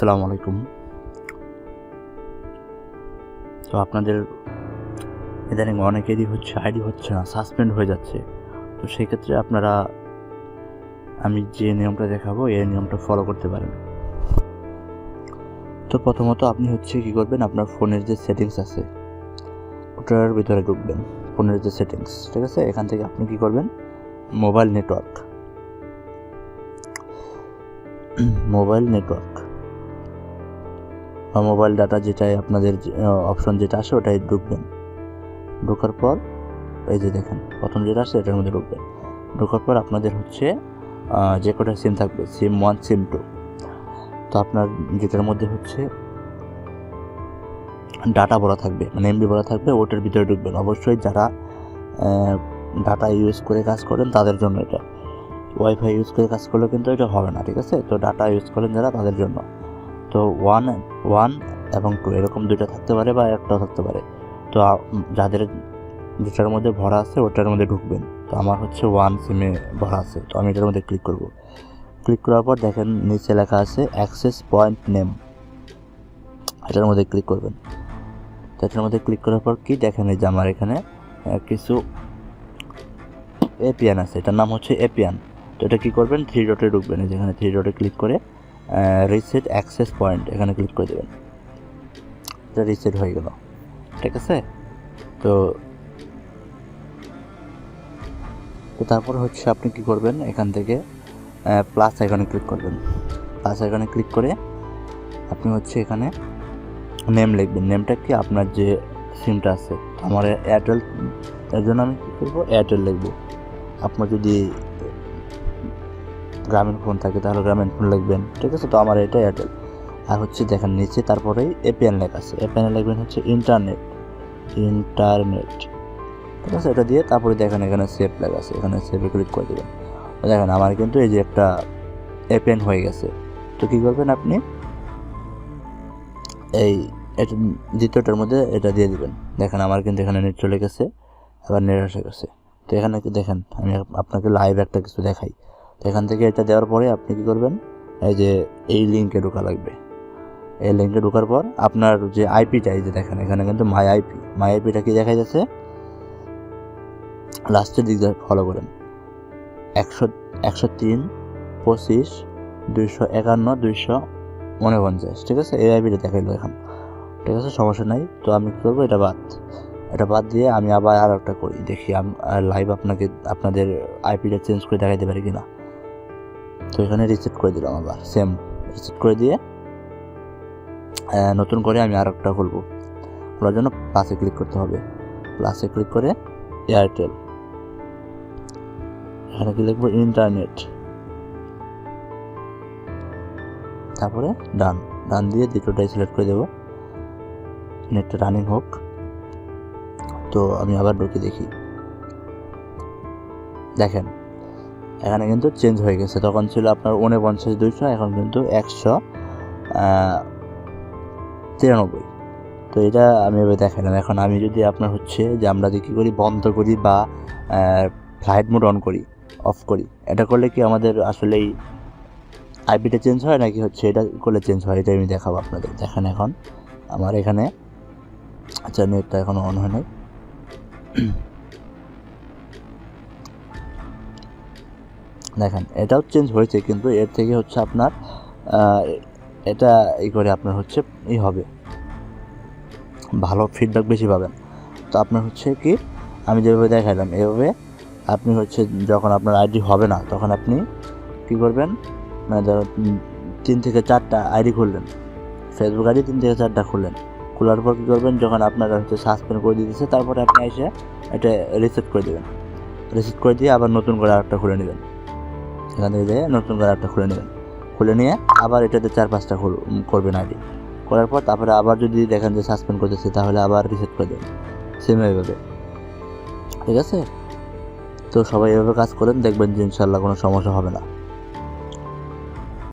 আসসালামু আলাইকুম। তো আপনাদের ইদানিং অনেকেরই হচ্ছে আইডি হচ্ছে না, সাসপেন্ড হয়ে যাচ্ছে। তো সেই ক্ষেত্রে আপনারা, আমি যে নিয়মটা দেখাবো, এই নিয়মটা ফলো করতে পারেন। তো প্রথমত আপনি হচ্ছে কি করবেন, আপনার ফোনের যে সেটিংস আছে, ওটার ভিতরে ঢুকবেন, ফোনের যে সেটিংস ঠিক আছে? এখান থেকে আপনি কি করবেন মোবাইল নেটওয়ার্ক মোবাইল নেটওয়ার্ক বা মোবাইল ডাটা যেটাই আপনাদের অপশন যেটা আসে ওটাই ঢুকবেন। ঢোকার পর, এই যে দেখেন, প্রথম যেটা আসে এটার মধ্যে ঢুকবেন। ঢোকার পর আপনাদের হচ্ছে যে কটা সিম থাকবে সিম ওয়ান সিম টু তো আপনার যেটার মধ্যে হচ্ছে ডাটা ভরা থাকবে মানে এমবি ভরা থাকবে, ওটার ভিতরে ঢুকবেন। অবশ্যই যারা ডাটা ইউজ করে কাজ করেন তাদের জন্য এটা। ওয়াইফাই ইউজ করে কাজ করলেও কিন্তু এটা হবে না, ঠিক আছে? তো ডাটা ইউজ করেন যারা, তাদের জন্য। তো ওয়ান ওয়ান এবং টু এরকম দুইটা থাকতে পারে বা একটাও থাকতে পারে। তো যাদের যেটার মধ্যে ভরা আছে, ওটার মধ্যে ঢুকবেন। তো আমার হচ্ছে ওয়ান সিমে ভরা আছে। তো আমি এটার মধ্যে ক্লিক করব। ক্লিক করার পর দেখেন নিচে লেখা আছে অ্যাক্সেস পয়েন্ট নেম এটার মধ্যে ক্লিক করবেন। তো এটার মধ্যে ক্লিক করার পর কি? দেখেন এই যে আমার এখানে কিছু এপিয়ান আছে। এটার নাম হচ্ছে এপিয়ান তো এটা কী করবেন? থ্রি ডটে ঢুকবেন। যেখানে থ্রি ডটে ক্লিক করে রিসেট অ্যাক্সেস পয়েন্ট এখানে ক্লিক করে দেবেন। এটা রিসেট হয়ে গেল। ঠিক আছে? তো তো তারপর হচ্ছে আপনি কি করবেন, এখান থেকে প্লাস আইকনে ক্লিক করবেন। প্লাস আইকনে ক্লিক করে আপনি হচ্ছে এখানে নেম লিখবেন। নেমটা কি? আপনার যে সিমটা আছে। আমার এয়ারটেল এর জন্য আমি কী করব? এয়ারটেল লিখব। আপনার যদি গ্রামীণ ফোন থাকে, তাহলে গ্রামীণ ফোন লিখবেন। ঠিক আছে? তো আমার এটা এয়ারটেল আর হচ্ছে দেখেন নিচে তারপরেই এপিএন লেখা আছে। এপিএন লিখবেন হচ্ছে ইন্টারনেট ইন্টারনেট ঠিক আছে? এটা দিয়ে তারপরে দেখেন এখানে সেভ লেখা আছে। এখানে সেভে ক্লিক করে দেবেন। দেখেন, আমার কিন্তু এই যে একটা এপিএন হয়ে গেছে। তো কী করবেন আপনি? এই দ্বিতীয়টার মধ্যে এটা দিয়ে দিবেন। দেখেন, আমার কিন্তু এখানে নেট চলে গেছে। আবার নেট এসে গেছে। তো এখানে দেখেন, আমি আপনাকে লাইভ একটা কিছু দেখাই। এখান থেকে এটা দেওয়ার পরে আপনি কি করবেন? এই যে, এই লিঙ্কে ঢোকা লাগবে। এই লিঙ্কে ঢোকার পর আপনার যে আইপিটা এই যে দেখেন, এখানে কিন্তু মাই আইপি মাই আইপিটা কি দেখা যাচ্ছে? লাস্টের দিক ফলো করেন। একশো একশো তিন, পঁচিশ, দুইশো একান্ন, দুইশো উনপঞ্চাশ। ঠিক আছে? এই আইপিটা দেখাইলো এখন। ঠিক আছে? সমস্যা নাই। তো আমি কী করব? এটা বাদ। এটা বাদ দিয়ে আমি আবার আর একটা করি। দেখি লাইভ আপনাকে, আপনাদের আইপিটা চেঞ্জ করে দেখাইতে পারি কিনা। তো এখানে রিসেট করে দিলাম আবার সেম রিসেট করে দিয়ে নতুন করে আমি আর একটা খুলবো। খোলার জন্য প্লাসে ক্লিক করতে হবে। প্লাসে ক্লিক করে এয়ারটেল এখানে কি লিখব? ইন্টারনেট তারপরে ডান ডান দিয়ে দ্বিতীয়টাই সিলেক্ট করে দেবো। নেটটা রানিং হোক। তো আমি আবার ঢুকে দেখি। দেখেন এখানে কিন্তু চেঞ্জ হয়ে গেছে। তখন ছিল আপনার উনপঞ্চাশ দুইশো, এখন কিন্তু একশো তিরানব্বই। তো এটা আমি এবার দেখালাম। এখন আমি যদি আপনার হচ্ছে যে আমরা যদি কী করি, বন্ধ করি বা ফ্লাইট মোড অন করি অফ করি, এটা করলে কি আমাদের আসলেই আইপিটা চেঞ্জ হয় নাকি হচ্ছে এটা করলে চেঞ্জ হয়? এটা আমি দেখাবো আপনাদের। দেখেন এখন, আমার এখানে আচ্ছা নেটটা এখনও অন হয় নাই। দেখেন, এটাও চেঞ্জ হয়েছে, কিন্তু এর থেকে হচ্ছে আপনার এটা ই করে আপনার হচ্ছে ই হবে। ভালো ফিডব্যাক বেশি পাবেন। তো আপনার হচ্ছে কি, আমি যেভাবে দেখালাম এভাবে আপনি হচ্ছে যখন আপনার আইডি হবে না, তখন আপনি কি করবেন মানে ধরো তিন থেকে চারটা আইডি খুললেন। ফেসবুক আইডি তিন থেকে চারটা খুললেন। খোলার পর কী করবেন, যখন আপনারা হচ্ছে সাসপেন্ড করে দিতেছে, তারপরে আপনি এসে এটা রিসেট করে দেবেন। রিসেট করে দিয়ে আবার নতুন করে আরেকটা খুলে নেবেন। এখান থেকে যেয়ে নতুন করে একটা খুলে নেবেন। খুলে নিয়ে আবার এটাতে চার পাঁচটা করবেন আগে। করার পর তারপরে আবার যদি দেখেন যে সাসপেন্ড করতেছে, তাহলে আবার রিসেট করে দেবেন। সেম এইভাবে। ঠিক আছে? তো সবাই এভাবে কাজ করেন, দেখবেন যে ইনশাল্লাহ কোনো সমস্যা হবে না।